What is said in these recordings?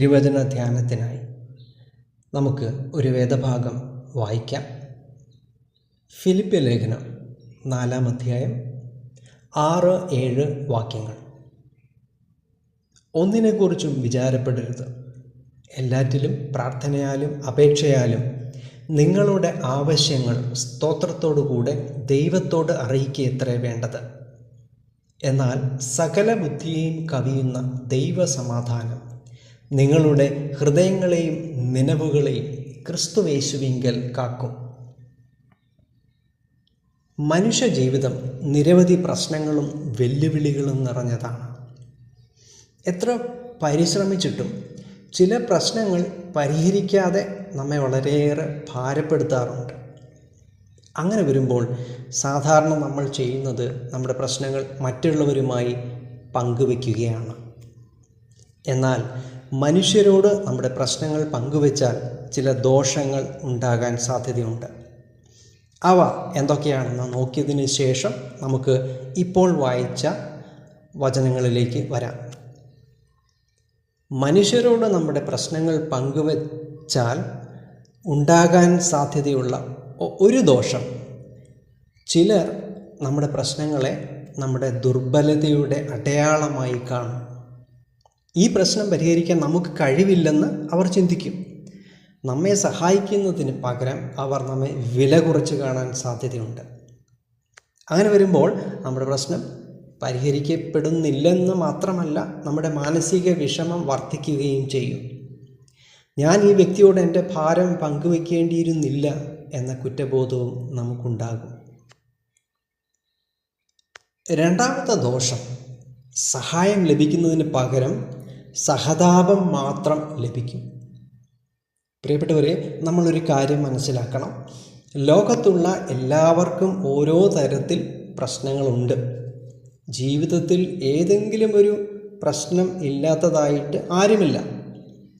തിരുവചന ധ്യാനത്തിനായി നമുക്ക് ഒരു വേദഭാഗം വായിക്കാം. ഫിലിപ്പ് ലേഖനം നാലാം അധ്യായം ആറ് ഏഴ് വാക്യങ്ങൾ. ഒന്നിനെക്കുറിച്ചും വിചാരപ്പെടരുത്. എല്ലാറ്റിലും പ്രാർത്ഥനയാലും അപേക്ഷയാലും നിങ്ങളുടെ ആവശ്യങ്ങൾ സ്തോത്രത്തോടുകൂടെ ദൈവത്തോട് അറിയിക്കുകയത്രേ വേണ്ടത്. എന്നാൽ സകല ബുദ്ധിയെയും കവിയുന്ന ദൈവസമാധാനം നിങ്ങളുടെ ഹൃദയങ്ങളെയും നിലവുകളെയും ക്രിസ്തുവേശുവിങ്കൽ കാക്കും. മനുഷ്യജീവിതം നിരവധി പ്രശ്നങ്ങളും വെല്ലുവിളികളും നിറഞ്ഞതാണ്. എത്ര പരിശ്രമിച്ചിട്ടും ചില പ്രശ്നങ്ങൾ പരിഹരിക്കാതെ നമ്മെ വളരെയേറെ ഭാരപ്പെടുത്താറുണ്ട്. അങ്ങനെ വരുമ്പോൾ സാധാരണ നമ്മൾ ചെയ്യുന്നത് നമ്മുടെ പ്രശ്നങ്ങൾ മറ്റുള്ളവരുമായി പങ്കുവയ്ക്കുകയാണ് എന്നാൽ മനുഷ്യരോട് നമ്മുടെ പ്രശ്നങ്ങൾ പങ്കുവെച്ചാൽ ചില ദോഷങ്ങൾ ഉണ്ടാകാൻ സാധ്യതയുണ്ട്. അവ എന്തൊക്കെയാണെന്ന് നോക്കിയതിന് ശേഷം നമുക്ക് ഇപ്പോൾ വായിച്ച വചനങ്ങളിലേക്ക് വരാം. മനുഷ്യരോട് നമ്മുടെ പ്രശ്നങ്ങൾ പങ്കുവച്ചാൽ ഉണ്ടാകാൻ സാധ്യതയുള്ള ഒരു ദോഷം. ചിലർ നമ്മുടെ പ്രശ്നങ്ങളെ നമ്മുടെ ദുർബലതയുടെ അടയാളമായി കാണും. ഈ പ്രശ്നം പരിഹരിക്കാൻ നമുക്ക് കഴിവില്ലെന്ന് അവർ ചിന്തിക്കും. നമ്മെ സഹായിക്കുന്നതിന് പകരം അവർ നമ്മെ വില കുറച്ച് കാണാൻ സാധ്യതയുണ്ട്. അങ്ങനെ വരുമ്പോൾ നമ്മുടെ പ്രശ്നം പരിഹരിക്കപ്പെടുന്നില്ലെന്ന് മാത്രമല്ല നമ്മുടെ മാനസിക വിഷമം വർദ്ധിക്കുകയും ചെയ്യും. ഞാൻ ഈ വ്യക്തിയോട് എന്റെ ഭാരം പങ്കുവെക്കേണ്ടിയിരുന്നില്ല എന്ന കുറ്റബോധവും നമുക്കുണ്ടാകും. രണ്ടാമത്തെ ദോഷം സഹായം ലഭിക്കുന്നതിന് പകരം സഹതാപം മാത്രം ലഭിക്കും. പ്രിയപ്പെട്ടവരെ നമ്മളൊരു കാര്യം മനസ്സിലാക്കണം. ലോകത്തുള്ള എല്ലാവർക്കും ഓരോ തരത്തിൽ പ്രശ്നങ്ങളുണ്ട്. ജീവിതത്തിൽ ഏതെങ്കിലും ഒരു പ്രശ്നം ഇല്ലാത്തതായിട്ട് ആരുമില്ല.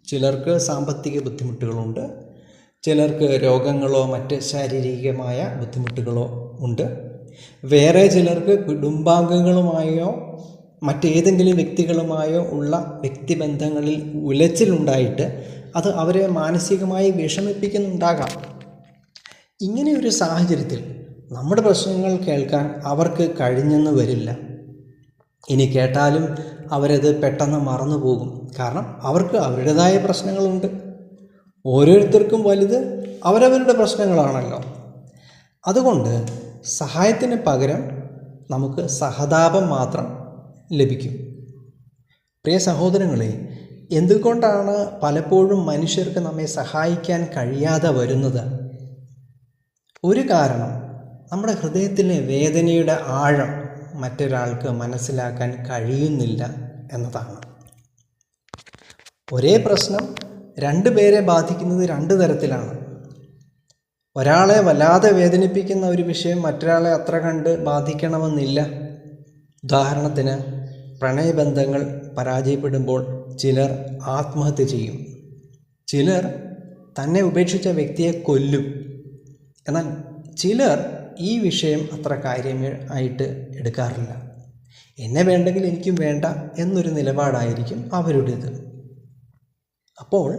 ചിലർക്ക് സാമ്പത്തിക ബുദ്ധിമുട്ടുകളുണ്ട്. ചിലർക്ക് രോഗങ്ങളോ മറ്റ് ശാരീരികമായ ബുദ്ധിമുട്ടുകളോ ഉണ്ട്. വേറെ ചിലർക്ക് കുടുംബാംഗങ്ങളുമായോ മറ്റേതെങ്കിലും വ്യക്തികളുമായോ ഉള്ള വ്യക്തിബന്ധങ്ങളിൽ ഉലച്ചിലുണ്ടായിട്ട് അത് അവരെ മാനസികമായി വിഷമിപ്പിക്കുന്നുണ്ടാകാം. ഇങ്ങനെ ഒരു സാഹചര്യത്തിൽ നമ്മുടെ പ്രശ്നങ്ങൾ കേൾക്കാൻ അവർക്ക് കഴിഞ്ഞെന്ന് വരില്ല. ഇനി കേട്ടാലും അവരത് പെട്ടെന്ന് മറന്നു പോകും. കാരണം അവർക്ക് അവരുടേതായ പ്രശ്നങ്ങളുണ്ട്. ഓരോരുത്തർക്കും വലുത് അവരവരുടെ പ്രശ്നങ്ങളാണല്ലോ. അതുകൊണ്ട് സഹായത്തിന് പകരം നമുക്ക് സഹതാപം മാത്രം ലഭിക്കും. പ്രിയ സഹോദരങ്ങളെ എന്തുകൊണ്ടാണ് പലപ്പോഴും മനുഷ്യർക്ക് നമ്മെ സഹായിക്കാൻ കഴിയാതെ വരുന്നത്? ഒരു കാരണം നമ്മുടെ ഹൃദയത്തിലെ വേദനയുടെ ആഴം മറ്റൊരാൾക്ക് മനസ്സിലാക്കാൻ കഴിയുന്നില്ല എന്നതാണ്. ഒരേ പ്രശ്നം രണ്ട് പേരെ ബാധിക്കുന്നത് രണ്ട് തരത്തിലാണ്. ഒരാളെ വല്ലാതെ വേദനിപ്പിക്കുന്ന ഒരു വിഷയം മറ്റൊരാളെ അത്ര കണ്ട് ബാധിക്കണമെന്നില്ല. ഉദാഹരണത്തിന് പ്രണയബന്ധങ്ങൾ പരാജയപ്പെടുമ്പോൾ ചിലർ ആത്മഹത്യ ചെയ്യും. ചിലർ തന്നെ ഉപേക്ഷിച്ച വ്യക്തിയെ കൊല്ലും. എന്നാൽ ചിലർ ഈ വിഷയം അത്ര കാര്യമായിട്ട് എടുക്കാറില്ല. എന്നെ വേണ്ടെങ്കിൽ എനിക്കും വേണ്ട എന്നൊരു നിലപാടായിരിക്കും അവരുടേത്. അപ്പോൾ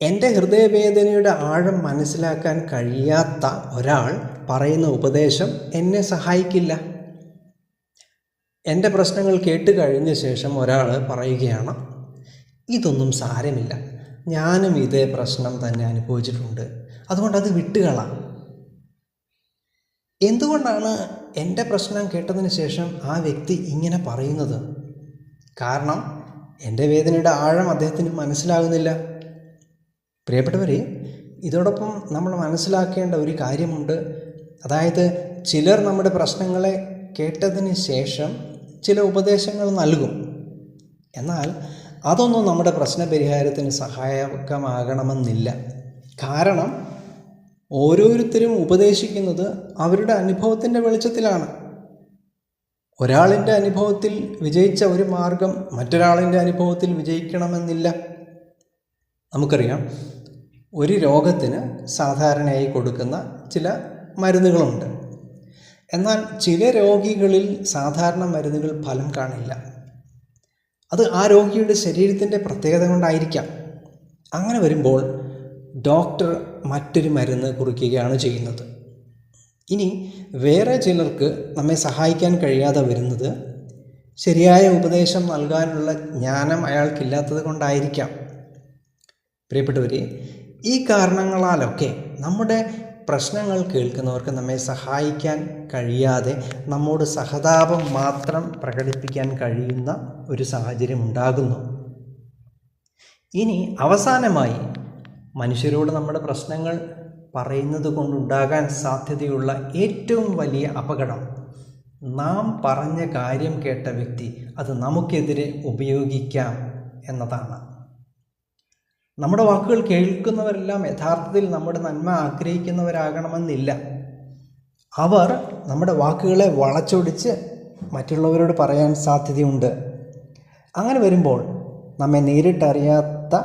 എന്റെ ഹൃദയവേദനയുടെ ആഴം മനസ്സിലാക്കാൻ കഴിയാത്ത ഒരാൾ പറയുന്ന ഉപദേശം എന്നെ സഹായിക്കില്ല. എന്റെ പ്രശ്നങ്ങൾ കേട്ട് കഴിഞ്ഞ ശേഷം ഒരാൾ പറയുകയാണ് ഇതൊന്നും സാരമില്ല. ഞാനും ഇതേ പ്രശ്നം തന്നെ അനുഭവിച്ചിട്ടുണ്ട്. അതുകൊണ്ട് അത് വിട്ടുകളാം. എന്തുകൊണ്ടാണ് എന്റെ പ്രശ്നം കേട്ടതിന് ശേഷം ആ വ്യക്തി ഇങ്ങനെ പറയുന്നത്? കാരണം എന്റെ വേദനയുടെ ആഴം അദ്ദേഹത്തിന് മനസ്സിലാകുന്നില്ല. പ്രിയപ്പെട്ടവരെ ഇതോടൊപ്പം നമ്മൾ മനസ്സിലാക്കേണ്ട ഒരു കാര്യമുണ്ട്. അതായത് ചിലർ നമ്മുടെ പ്രശ്നങ്ങളെ കേട്ടതിന് ശേഷം ചില ഉപദേശങ്ങൾ നൽകും. എന്നാൽ അതൊന്നും നമ്മുടെ പ്രശ്ന പരിഹാരത്തിന് സഹായകമാകണമെന്നില്ല. കാരണം ഓരോരുത്തരും ഉപദേശിക്കുന്നത് അവരുടെ അനുഭവത്തിന്റെ വെളിച്ചത്തിലാണ്. ഒരാളിന്റെ അനുഭവത്തിൽ വിജയിച്ച ഒരു മാർഗം മറ്റൊരാളിന്റെ അനുഭവത്തിൽ വിജയിക്കണമെന്നില്ല. നമുക്കറിയാം ഒരു രോഗത്തിന് സാധാരണയായി കൊടുക്കുന്ന ചില മരുന്നുകളുണ്ട്. എന്നാൽ ചില രോഗികളിൽ സാധാരണ മരുന്നുകൾ ഫലം കാണില്ല. അത് ആ രോഗിയുടെ ശരീരത്തിന്റെ പ്രത്യേകത കൊണ്ടായിരിക്കാം. അങ്ങനെ വരുമ്പോൾ ഡോക്ടർ മറ്റൊരു മരുന്ന് കുറിക്കുകയാണ് ചെയ്യുന്നത്. ഇനി വേറെ ചിലർക്ക് നമ്മെ സഹായിക്കാൻ കഴിയാതെ വരുന്നത് ശരിയായ ഉപദേശം നൽകാനുള്ള ജ്ഞാനം അയാൾക്കില്ലാത്തത് കൊണ്ടായിരിക്കാം. പ്രിയപ്പെട്ടവരെ ഈ കാരണങ്ങളാലൊക്കെ നമ്മുടെ പ്രശ്നങ്ങൾ കേൾക്കുന്നവർക്ക് നമ്മെ സഹായിക്കാൻ കഴിയാതെ നമ്മോട് സഹതാപം മാത്രം പ്രകടിപ്പിക്കാൻ കഴിയുന്ന ഒരു സാഹചര്യം ഉണ്ടാകുന്നു. ഇനി അവസാനമായി മനുഷ്യരോട് നമ്മുടെ പ്രശ്നങ്ങൾ പറയുന്നത് കൊണ്ടുണ്ടാകാൻ സാധ്യതയുള്ള ഏറ്റവും വലിയ അപകടം നാം പറഞ്ഞ കാര്യം കേട്ട വ്യക്തി അത് നമുക്കെതിരെ ഉപയോഗിക്കാം എന്നതാണ്. നമ്മുടെ വാക്കുകൾ കേൾക്കുന്നവരെല്ലാം യഥാർത്ഥത്തിൽ നമ്മുടെ നന്മ ആഗ്രഹിക്കുന്നവരാകണമെന്നില്ല. അവർ നമ്മുടെ വാക്കുകളെ വളച്ചൊടിച്ച് മറ്റുള്ളവരോട് പറയാൻ സാധ്യതയുണ്ട്. അങ്ങനെ വരുമ്പോൾ നമ്മെ നേരിട്ടറിയാത്ത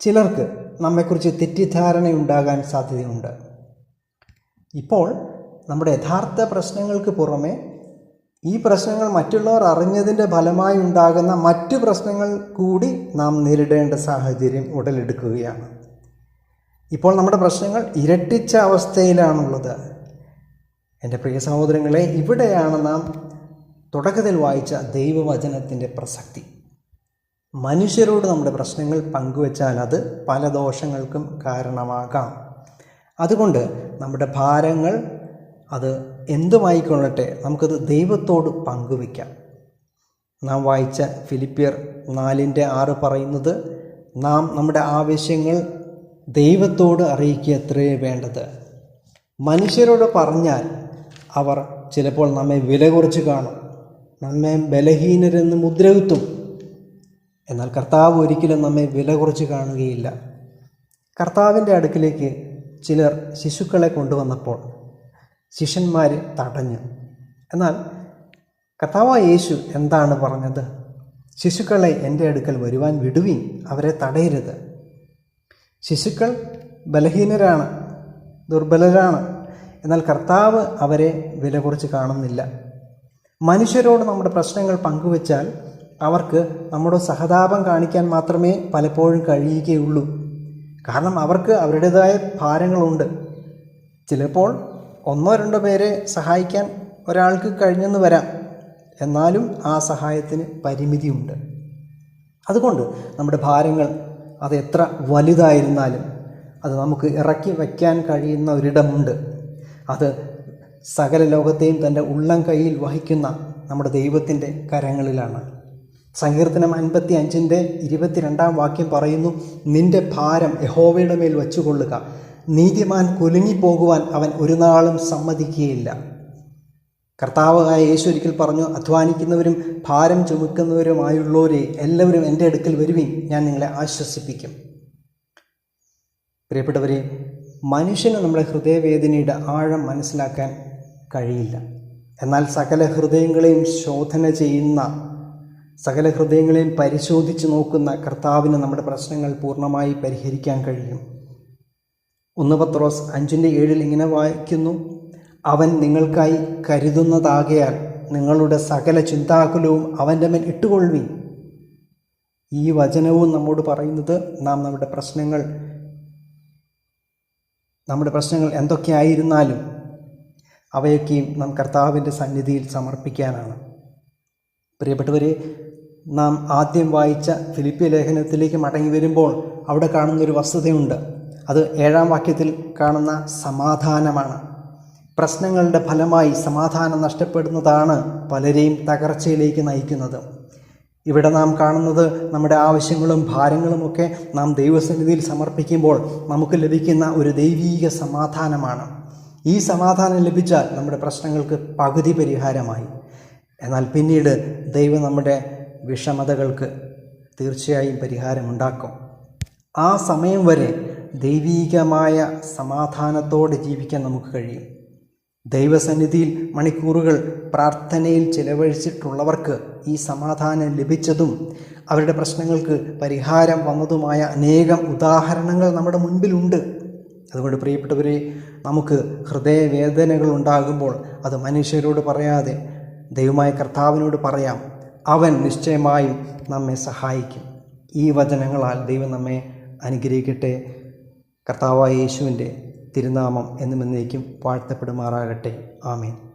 ചിലർക്ക് നമ്മെക്കുറിച്ച് തെറ്റിദ്ധാരണയുണ്ടാകാൻ സാധ്യതയുണ്ട്. ഇപ്പോൾ നമ്മുടെ യഥാർത്ഥ പ്രശ്നങ്ങൾക്ക് പുറമെ ഈ പ്രശ്നങ്ങൾ മറ്റുള്ളവർ അറിഞ്ഞതിന്റെ ഫലമായി ഉണ്ടാകുന്ന മറ്റു പ്രശ്നങ്ങൾ കൂടി നാം നേരിടേണ്ട സാഹചര്യം ഉടലെടുക്കുകയാണ്. ഇപ്പോൾ നമ്മുടെ പ്രശ്നങ്ങൾ ഇരട്ടിച്ച അവസ്ഥയിലാണുള്ളത്. എന്റെ പ്രിയ സഹോദരങ്ങളെ ഇവിടെയാണ് നാം തുടക്കത്തിൽ വായിച്ച ദൈവവചനത്തിന്റെ പ്രസക്തി. മനുഷ്യരോട് നമ്മുടെ പ്രശ്നങ്ങൾ പങ്കുവച്ചാൽ അത് പല ദോഷങ്ങൾക്കും കാരണമാകാം. അതുകൊണ്ട് നമ്മുടെ ഭാരങ്ങൾ അത് എന്തുമായിക്കൊള്ളട്ടെ നമുക്കത് ദൈവത്തോട് പങ്കുവയ്ക്കാം നാം വായിച്ച ഫിലിപ്പിയർ നാലിന്റെ ആറ് പറയുന്നത് നാം നമ്മുടെ ആവശ്യങ്ങൾ ദൈവത്തോട് അറിയിക്കുക എത്രയേ വേണ്ടത്. മനുഷ്യരോട് പറഞ്ഞാൽ അവർ ചിലപ്പോൾ നമ്മെ വില കുറച്ച് കാണും. നമ്മെ ബലഹീനരെന്ന് മുദ്രകുത്തും. എന്നാൽ കർത്താവ് ഒരിക്കലും നമ്മെ വില കുറച്ച് കാണുകയില്ല. കർത്താവിന്റെ അടുക്കിലേക്ക് ചിലർ ശിശുക്കളെ കൊണ്ടുവന്നപ്പോൾ ശിഷ്യന്മാർ തടഞ്ഞു. എന്നാൽ കർത്താവായ യേശു എന്താണ് പറഞ്ഞത്? ശിശുക്കളെ എന്റെ അടുക്കൽ വരുവാൻ വിടുവിൻ അവരെ തടയരുത്. ശിശുക്കൾ ബലഹീനരാണ് ദുർബലരാണ്. എന്നാൽ കർത്താവ് അവരെ വില കുറച്ച് കാണുന്നില്ല. മനുഷ്യരോട് നമ്മുടെ പ്രശ്നങ്ങൾ പങ്കുവച്ചാൽ അവർക്ക് നമ്മുടെ സഹതാപം കാണിക്കാൻ മാത്രമേ പലപ്പോഴും കഴിയുകയുള്ളൂ. കാരണം അവർക്ക് അവരുടേതായ ഭാരങ്ങളുണ്ട്. ചിലപ്പോൾ ഒന്നോ രണ്ടോ പേരെ സഹായിക്കാൻ ഒരാൾക്ക് കഴിഞ്ഞെന്ന് വരാം. എന്നാലും ആ സഹായത്തിന് പരിമിതിയുണ്ട്. അതുകൊണ്ട് നമ്മുടെ ഭാരങ്ങൾ അത് എത്ര വലുതായിരുന്നാലും അത് നമുക്ക് ഇറക്കി വയ്ക്കാൻ കഴിയുന്ന ഒരിടമുണ്ട്. അത് സകല ലോകത്തെയും തന്റെ ഉള്ളം കയ്യിൽ വഹിക്കുന്ന നമ്മുടെ ദൈവത്തിന്റെ കരങ്ങളിലാണ്. സങ്കീർത്തനം അൻപത്തി അഞ്ചിന്റെ ഇരുപത്തിരണ്ടാം വാക്യം പറയുന്നു നിന്റെ ഭാരം യഹോവയുടെ മേൽ വച്ചുകൊള്ളുക. നീതിമാൻ കുലുങ്ങിപ്പോകുവാൻ അവൻ ഒരു നാളും സമ്മതിക്കുകയില്ല. കർത്താവായ യേശു ഒരിക്കൽ പറഞ്ഞു അധ്വാനിക്കുന്നവരും ഭാരം ചുമക്കുന്നവരുമായുള്ളവരെ എല്ലാവരും എന്റെ അടുക്കൽ വരുവിൻ ഞാൻ നിങ്ങളെ ആശ്വസിപ്പിക്കും. പ്രിയപ്പെട്ടവരെ മനുഷ്യന് നമ്മുടെ ഹൃദയവേദനയുടെ ആഴം മനസ്സിലാക്കാൻ കഴിയില്ല. എന്നാൽ സകല ഹൃദയങ്ങളെയും ശോധന ചെയ്യുന്ന സകല ഹൃദയങ്ങളെയും പരിശോധിച്ച് നോക്കുന്ന കർത്താവിന് നമ്മുടെ പ്രശ്നങ്ങൾ പൂർണമായി പരിഹരിക്കാൻ കഴിയും. ഒന്ന് പത്രോസ് അഞ്ചിന്റെ ഏഴിൽ ഇങ്ങനെ വായിക്കുന്നു അവൻ നിങ്ങൾക്കായി കരുതുന്നതാകയാൽ നിങ്ങളുടെ സകല ചിന്താകുലവും അവന്റെ മേൽ ഇട്ടുകൊള്ളുവിൻ. ഈ വചനവും നമ്മോട് പറയുന്നത് നാം നമ്മുടെ പ്രശ്നങ്ങൾ നമ്മുടെ പ്രശ്നങ്ങൾ എന്തൊക്കെയായിരുന്നാലും അവയൊക്കെയും നാം കർത്താവിന്റെ സന്നിധിയിൽ സമർപ്പിക്കാനാണ്. പ്രിയപ്പെട്ടവരെ നാം ആദ്യം വായിച്ച ഫിലിപ്പിയ ലേഖനത്തിലേക്ക് മടങ്ങി വരുമ്പോൾ അവിടെ കാണുന്നൊരു വസ്തുതയുണ്ട്. അത് ഏഴാം വാക്യത്തിൽ കാണുന്ന സമാധാനമാണ്. പ്രശ്നങ്ങളുടെ ഫലമായി സമാധാനം നഷ്ടപ്പെടുന്നതാണ് പലരെയും തകർച്ചയിലേക്ക് നയിക്കുന്നത്. ഇവിടെ നാം കാണുന്നത് നമ്മുടെ ആവശ്യങ്ങളും ഭാരങ്ങളുമൊക്കെ നാം ദൈവസന്നിധിയിൽ സമർപ്പിക്കുമ്പോൾ നമുക്ക് ലഭിക്കുന്ന ഒരു ദൈവീക സമാധാനമാണ്. ഈ സമാധാനം ലഭിച്ചാൽ നമ്മുടെ പ്രശ്നങ്ങൾക്ക് പകുതി പരിഹാരമായി. എന്നാൽ പിന്നീട് ദൈവം നമ്മുടെ വിഷമതകൾക്ക് തീർച്ചയായും പരിഹാരമുണ്ടാക്കും. ആ സമയം വരെ ദൈവീകമായ സമാധാനത്തോടെ ജീവിക്കാൻ നമുക്ക് കഴിയും. ദൈവസന്നിധിയിൽ മണിക്കൂറുകൾ പ്രാർത്ഥനയിൽ ചിലവഴിച്ചിട്ടുള്ളവർക്ക് ഈ സമാധാനം ലഭിച്ചതും അവരുടെ പ്രശ്നങ്ങൾക്ക് പരിഹാരം വന്നതുമായ അനേകം ഉദാഹരണങ്ങൾ നമ്മുടെ മുൻപിലുണ്ട്. അതുകൊണ്ട് പ്രിയപ്പെട്ടവരെ നമുക്ക് ഹൃദയവേദനകൾ ഉണ്ടാകുമ്പോൾ അത് മനുഷ്യരോട് പറയാതെ ദൈവമായ കർത്താവിനോട് പറയാം. അവൻ നിശ്ചയമായും നമ്മെ സഹായിക്കും. ഈ വചനങ്ങളാൽ ദൈവം നമ്മെ അനുഗ്രഹിക്കട്ടെ. കർത്താവായ യേശുവിന്റെ തിരുനാമം എന്നും എന്നേക്കും വാഴ്ത്തപ്പെടുമാറാകട്ടെ. ആമേൻ.